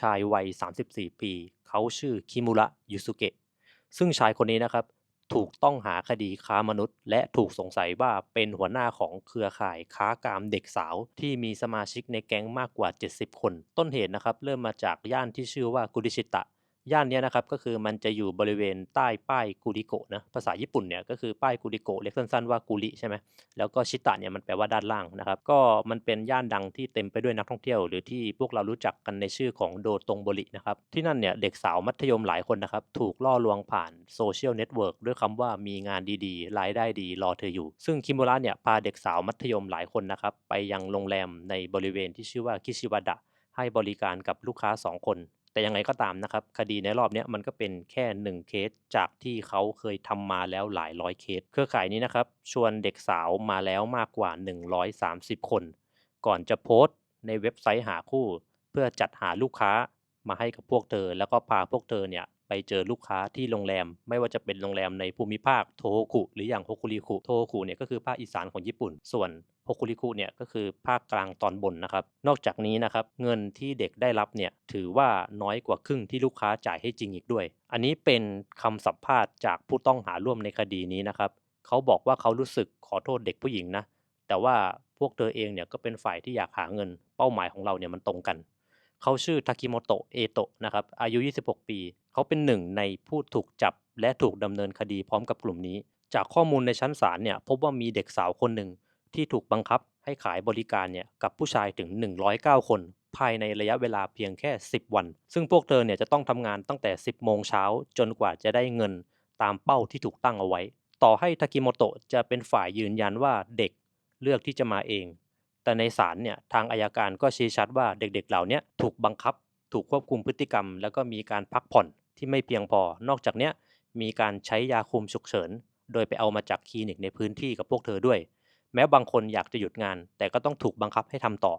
ชายวัย 34 ปี เขาชื่อคิมุระยูสุเกะ ซึ่งชายคนนี้นะครับ ถูกต้องหาคดีค้ามนุษย์ และถูกสงสัยว่าเป็นหัวหน้าของเครือข่ายค้ากามเด็กสาวที่มีสมาชิกในแก๊งมากกว่า 70 คน ต้นเหตุนะครับ เริ่มมาจากย่านที่ชื่อว่ากุดิชิตะ ย่านเนี้ยนะครับก็คือมันจะอยู่บริเวณใต้ป้ายกูริโกะนะภาษาญี่ปุ่นเนี่ยก็คือป้ายกูริโกะเรียกสั้นๆว่ากุริใช่ไหมแล้วก็ชิตะเนี่ยมันแปลว่าด้านล่างนะครับก็มันเป็นย่านดังที่เต็มไปด้วยนักท่องเที่ยว หรือที่พวกเรารู้จักกันในชื่อของโดตงโบรินะครับที่นั่นเนี่ยเด็กสาวมัธยมหลายคนนะครับถูกล่อลวงผ่านโซเชียลเน็ตเวิร์กด้วยคำว่ามีงานดีๆรายได้ดีรอเธออยู่ ซึ่งคิมุระเนี่ยพาเด็กสาวมัธยมหลายคนนะครับไปยังโรงแรมในบริเวณที่ชื่อว่าคิชิวดะให้บริการกับลูกค้า 2 คน แต่ยังไงก็ตามนะครับ คดีในรอบนี้มันก็เป็นแค่ 1 เคสจากที่เขาเคยทำมาแล้วหลายร้อยเคส เครือข่ายนี้นะครับ ชวนเด็กสาวมาแล้วมากกว่า 130 คน ก่อนจะโพสต์ในเว็บไซต์หาคู่ เพื่อจัดหาลูกค้ามาให้กับพวกเธอ แล้วก็พาพวกเธอเนี่ย ไปเจอลูกค้าที่โรงแรม ไม่ว่าจะเป็นโรงแรมในภูมิภาคโทโฮคุหรืออย่างฮกคุริคุโทโฮคุเนี่ยก็คือภาคอีสานของญี่ปุ่น ส่วนฮกคุริคุเนี่ยก็คือภาคกลางตอนบนนะครับ นอกจากนี้นะครับเงินที่เด็กได้รับเนี่ยถือว่าน้อยกว่าครึ่งที่ลูกค้าจ่ายให้จริงอีกด้วย อันนี้เป็นคำสัมภาษณ์จากผู้ต้องหาร่วมในคดีนี้นะครับเขาบอกว่าเขารู้สึกขอโทษเด็กผู้หญิงนะแต่ว่าพวกเธอเองเนี่ยก็เป็นฝ่ายที่อยากหาเงิน เป้าหมายของเราเนี่ยมันตรงกัน เขาชื่อทากิโมโตะเอโตะนะครับอายุ 26 ปี เขาเป็นหนึ่งในผู้ถูกจับและถูกดำเนินคดีพร้อมกับกลุ่มนี้ จากข้อมูลในชั้นศาลเนี่ยพบว่ามีเด็กสาวคนหนึ่งที่ถูกบังคับให้ขายบริการเนี่ยกับผู้ชายถึง 109 คน ภายในระยะเวลาเพียงแค่ 10 วัน ซึ่งพวกเธอเนี่ยจะต้องทำงานตั้งแต่ 10 โมงเช้าจนกว่าจะได้เงินตามเป้าที่ถูกตั้งเอาไว้ ต่อให้ทากิโมโตะจะเป็นฝ่ายยืนยันว่าเด็กเลือกที่จะมาเอง แต่ในศาลเนี่ยทางอายการก็ชี้ชัดว่าเด็กๆ เหล่านี้ถูกบังคับ ถูกควบคุมพฤติกรรม แล้วก็มีการพักผ่อน ที่ไม่เพียงพอ นอกจากนี้มีการใช้ยาคุมฉุกเฉิน โดยไปเอามาจากคลินิกในพื้นที่กับพวกเธอด้วย แม้บางคนอยากจะหยุดงาน แต่ก็ต้องถูกบังคับให้ทำต่อ